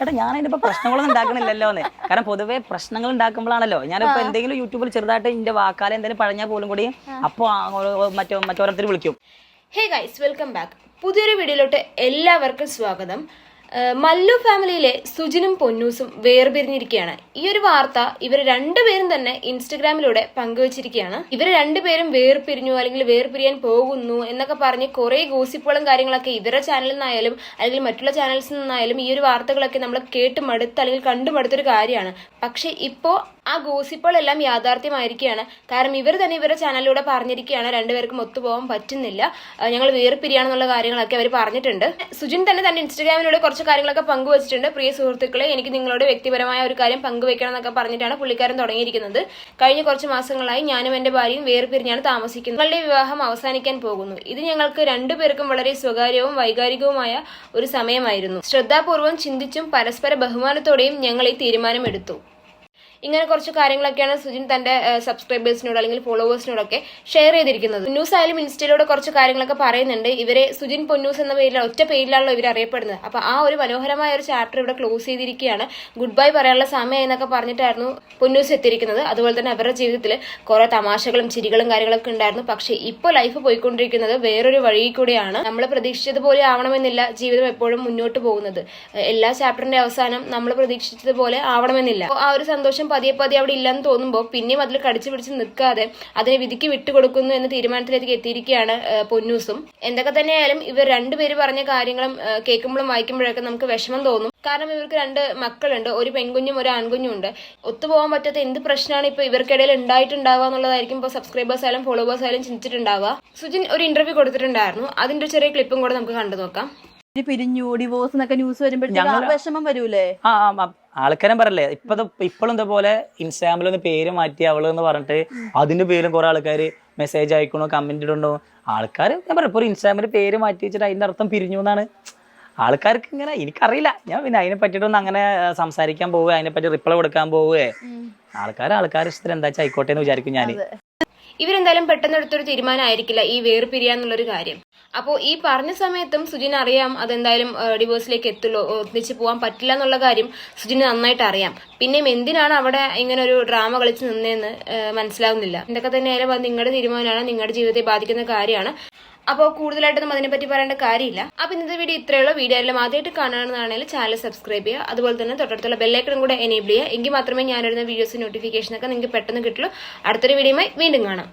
ഏട്ടാ ഞാൻ അതിനിപ്പോ പ്രശ്നങ്ങളൊന്നും ഉണ്ടാക്കണില്ലല്ലോ എന്ന് കാരണം പൊതുവെ പ്രശ്നങ്ങൾ ഉണ്ടാക്കുമ്പോഴാണല്ലോ. ഞാനിപ്പോ എന്തെങ്കിലും യൂട്യൂബിൽ ചെറുതായിട്ട് എന്റെ വാക്കാലെ എന്തെങ്കിലും പഴഞ്ഞാൽ പോലും കൂടി അപ്പോ മറ്റോ മറ്റോരത്തിൽ വിളിക്കും. ഹേ ഗൈസ് വെൽക്കം ബാക്ക് പുതിയൊരു വീഡിയോയിലോട്ട് എല്ലാവർക്കും സ്വാഗതം. മല്ലു ഫാമിലിയിലെ സുജിനും പൊന്നൂസും വേർപിരിഞ്ഞിരിക്കുകയാണ്. ഈ ഒരു വാർത്ത ഇവർ രണ്ടുപേരും തന്നെ ഇൻസ്റ്റഗ്രാമിലൂടെ പങ്കുവച്ചിരിക്കുകയാണ്. ഇവർ രണ്ടുപേരും വേർപിരിഞ്ഞു അല്ലെങ്കിൽ വേർപിരിയാൻ പോകുന്നു എന്നൊക്കെ പറഞ്ഞ് കുറെ ഗോസിപ്പുകളും കാര്യങ്ങളൊക്കെ ഇവരുടെ ചാനലിൽ നിന്നായാലും അല്ലെങ്കിൽ മറ്റുള്ള ചാനൽസിൽ നിന്നായാലും ഈ ഒരു വാർത്തകളൊക്കെ നമ്മൾ കേട്ട് മടുത്ത് അല്ലെങ്കിൽ കണ്ടു മടുത്തൊരു കാര്യമാണ്. പക്ഷെ ഇപ്പോ ആ ഗോസിപ്പുകളെല്ലാം യാഥാർത്ഥ്യമായിരിക്കുകയാണ്. കാരണം ഇവർ തന്നെ ഇവരുടെ ചാനലിലൂടെ പറഞ്ഞിരിക്കുകയാണ്. രണ്ടുപേർക്കും ഒത്തുപോകാൻ പറ്റുന്നില്ല. ഞങ്ങൾ വേർപിരിയാണെന്നുള്ള കാര്യങ്ങളൊക്കെ അവർ പറഞ്ഞിട്ടുണ്ട്. സുജിൻ തന്നെ തന്റെ ഇൻസ്റ്റഗ്രാമിലൂടെ കുറച്ച് കാര്യങ്ങളൊക്കെ പങ്കുവച്ചിട്ടുണ്ട്. പ്രിയ സുഹൃത്തുക്കളെ എനിക്ക് നിങ്ങളോട് വ്യക്തിപരമായ ഒരു കാര്യം പങ്കുവെക്കണം എന്നൊക്കെ പറഞ്ഞിട്ടാണ് പുള്ളിക്കാരൻ തുടങ്ങിയിരിക്കുന്നത്. കഴിഞ്ഞ കുറച്ച് മാസങ്ങളായി ഞാനും എന്റെ ഭാര്യയും വേർപിരിഞ്ഞാണ് താമസിക്കുന്നത്. ഞങ്ങളുടെ വിവാഹം അവസാനിക്കാൻ പോകുന്നു. ഇത് ഞങ്ങൾക്ക് രണ്ടുപേർക്കും വളരെ സ്വകാര്യവും വൈകാരികവുമായ ഒരു സമയമായിരുന്നു. ശ്രദ്ധാപൂർവം ചിന്തിച്ചും പരസ്പര ബഹുമാനത്തോടെയും ഞങ്ങൾ ഈ തീരുമാനമെടുത്തു. ഇങ്ങനെ കുറച്ച് കാര്യങ്ങളൊക്കെയാണ് സുജിൻ തന്റെ സബ്സ്ക്രൈബേഴ്സിനോട് അല്ലെങ്കിൽ ഫോളോവേഴ്സിനോടൊക്കെ ഷെയർ ചെയ്തിരിക്കുന്നത്. ന്യൂസ് ആയാലും ഇൻസ്റ്റയിലൂടെ കുറച്ച് കാര്യങ്ങളൊക്കെ പറയുന്നുണ്ട്. ഇവരെ സുജിൻ പൊന്നൂസ് എന്ന പേരിൽ ഒറ്റ പേരിലാണല്ലോ ഇവർ അറിയപ്പെടുന്നത്. അപ്പൊ ആ ഒരു മനോഹരമായ ഒരു ചാപ്റ്റർ ഇവിടെ ക്ലോസ് ചെയ്തിരിക്കുകയാണ്. ഗുഡ് ബൈ പറയാനുള്ള സമയം എന്നൊക്കെ പറഞ്ഞിട്ടായിരുന്നു പൊന്നൂസ് എത്തിയിരിക്കുന്നത്. അതുപോലെ തന്നെ അവരുടെ ജീവിതത്തിൽ കുറെ തമാശകളും ചിരികളും കാര്യങ്ങളൊക്കെ ഉണ്ടായിരുന്നു. പക്ഷെ ഇപ്പോൾ ലൈഫ് പോയിക്കൊണ്ടിരിക്കുന്നത് വേറൊരു വഴി കൂടെയാണ്. നമ്മൾ പ്രതീക്ഷിച്ചതുപോലെ ആവണമെന്നില്ല ജീവിതം എപ്പോഴും മുന്നോട്ട് പോകുന്നത്. എല്ലാ ചാപ്റ്ററിന്റെ അവസാനം നമ്മൾ പ്രതീക്ഷിച്ചതുപോലെ ആവണമെന്നില്ല. ആ ഒരു സന്തോഷം പതിയെ പതിയെ അവിടെ ഇല്ലെന്ന് തോന്നുമ്പോൾ പിന്നെയും അതിൽ കടിച്ചു പിടിച്ച് നിൽക്കാതെ അതിനെ വിധിക്ക് വിട്ടുകൊടുക്കുന്നു എന്ന തീരുമാനത്തിലേക്ക് എത്തിയിരിക്കുകയാണ് പൊന്നൂസും. എന്തൊക്കെ തന്നെയായാലും ഇവർ രണ്ടുപേര് പറഞ്ഞ കാര്യങ്ങളും കേൾക്കുമ്പോഴും വായിക്കുമ്പോഴൊക്കെ നമുക്ക് വിഷമം തോന്നും. കാരണം ഇവർക്ക് രണ്ട് മക്കളുണ്ട് ഒരു പെൺകുഞ്ഞും ഒരു ആൺകുഞ്ഞും ഉണ്ട്. ഒത്തുപോകാൻ പറ്റാത്ത എന്ത് പ്രശ്നമാണ് ഇപ്പൊ ഇവർക്കിടയിൽ ഉണ്ടായിട്ടുണ്ടാവുക എന്നുള്ളതായിരിക്കും ഇപ്പോൾ സബ്സ്ക്രൈബേഴ്സ് ആയാലും ഫോളോവേഴ്സ് ആയാലും ചിന്തിച്ചിട്ടുണ്ടാവുക. സുജിൻ ഒരു ഇന്റർവ്യൂ കൊടുത്തിട്ടുണ്ടായിരുന്നു. അതിന്റെ ചെറിയ ക്ലിപ്പും കൂടെ നമുക്ക് കണ്ടു നോക്കാം. പിരിഞ്ഞു ഡിവോഴ്സ് എന്നൊക്കെ ന്യൂസ് വരുമ്പോഴത്തേക്ക് വിഷമം വരൂലേ? ആ ആൾക്കാരൻ പറയല്ലേ ഇപ്പൊ ഇപ്പോഴും ഇതേപോലെ ഇൻസ്റ്റാഗ്രാമിൽ ഒന്ന് പേര് മാറ്റി അവൾ എന്ന് പറഞ്ഞിട്ട് അതിന്റെ പേരും കുറെ ആൾക്കാർ മെസ്സേജ് അയക്കണോ കമന്റ് ഇടണോ? ആൾക്കാർ ഞാൻ പറയാം ഇപ്പൊ ഇൻസ്റ്റാഗ്രാമിൽ പേര് മാറ്റി വെച്ചിട്ട് അതിന്റെ അർത്ഥം പിരിഞ്ഞു എന്നാണ്. ആൾക്കാർക്ക് ഇങ്ങനെ എനിക്കറിയില്ല. ഞാൻ പിന്നെ അതിനെ പറ്റിയിട്ടൊന്നും അങ്ങനെ സംസാരിക്കാൻ പോവുക അതിനെ പറ്റി റിപ്ലൈ കൊടുക്കാൻ പോവുകയെ. ആൾക്കാർ ആൾക്കാർ ഇഷ്ടത്തിൽ എന്താ വെച്ചാൽ ആയിക്കോട്ടെ എന്ന് വിചാരിക്കും ഞാൻ ഇവരെന്തായാലും പെട്ടെന്ന് എടുത്തൊരു തീരുമാനമായിരിക്കില്ല ഈ വേർപിരിയാന്നുള്ളൊരു കാര്യം. അപ്പോൾ ഈ പറഞ്ഞ സമയത്തും സുജിന് അറിയാം അതെന്തായാലും ഡിവോഴ്സിലേക്ക് എത്തുള്ളൂ ഒന്നിച്ച് പോകാൻ പറ്റില്ല എന്നുള്ള കാര്യം സുജിന് നന്നായിട്ട് അറിയാം. പിന്നെയും എന്തിനാണ് അവിടെ ഇങ്ങനെ ഒരു ഡ്രാമ കളിച്ച് നിന്നതെന്ന് മനസ്സിലാവുന്നില്ല. എന്തൊക്കെ തന്നെയായാലും അത് നിങ്ങളുടെ തീരുമാനമാണ് നിങ്ങളുടെ ജീവിതത്തെ ബാധിക്കുന്ന കാര്യമാണ്. അപ്പോൾ കൂടുതലായിട്ടൊന്നും അതിനെപ്പറ്റി പറയേണ്ട കാര്യമില്ല. അപ്പോൾ ഇന്നത്തെ വീഡിയോ ഇത്രയേ ഉള്ളൂ. വീഡിയോ എല്ലാം ആദ്യമായിട്ട് കാണുകയാണെന്നാണെങ്കിൽ ചാനൽ സബ്സ്ക്രൈബ് ചെയ്യുക. അതുപോലെ തന്നെ തൊട്ടടുത്തുള്ള ബെല്ലൈക്കണും കൂടെ എനേബിൾ ചെയ്യുക. എങ്കിൽ മാത്രമേ ഞാൻ വരുന്ന വീഡിയോസ് നോട്ടിഫിക്കേഷനൊക്കെ നിങ്ങൾക്ക് പെട്ടെന്ന് കിട്ടുള്ളൂ. അടുത്തൊരു വീഡിയോയുമായി വീണ്ടും കാണാം.